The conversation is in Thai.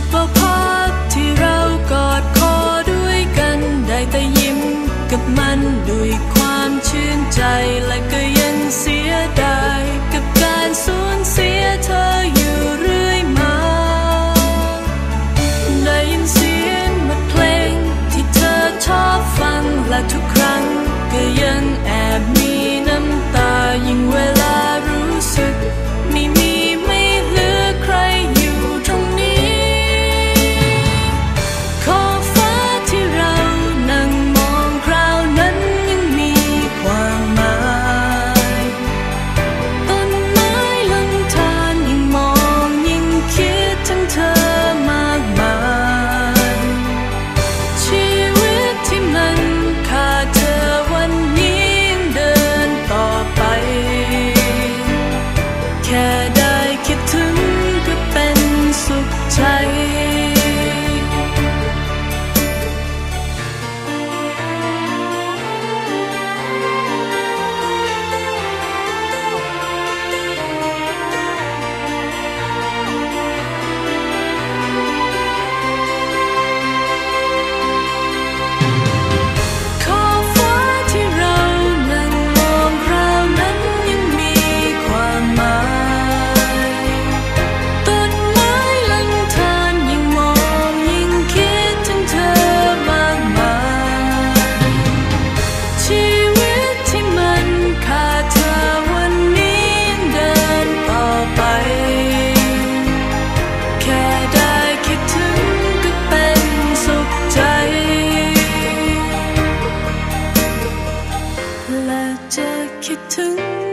ดว่าพักที่เรากอดคอด้วยกันได้แต่ยิ้มกับมันด้วยความชื่นใจและก็ยังเสียดาย 깊은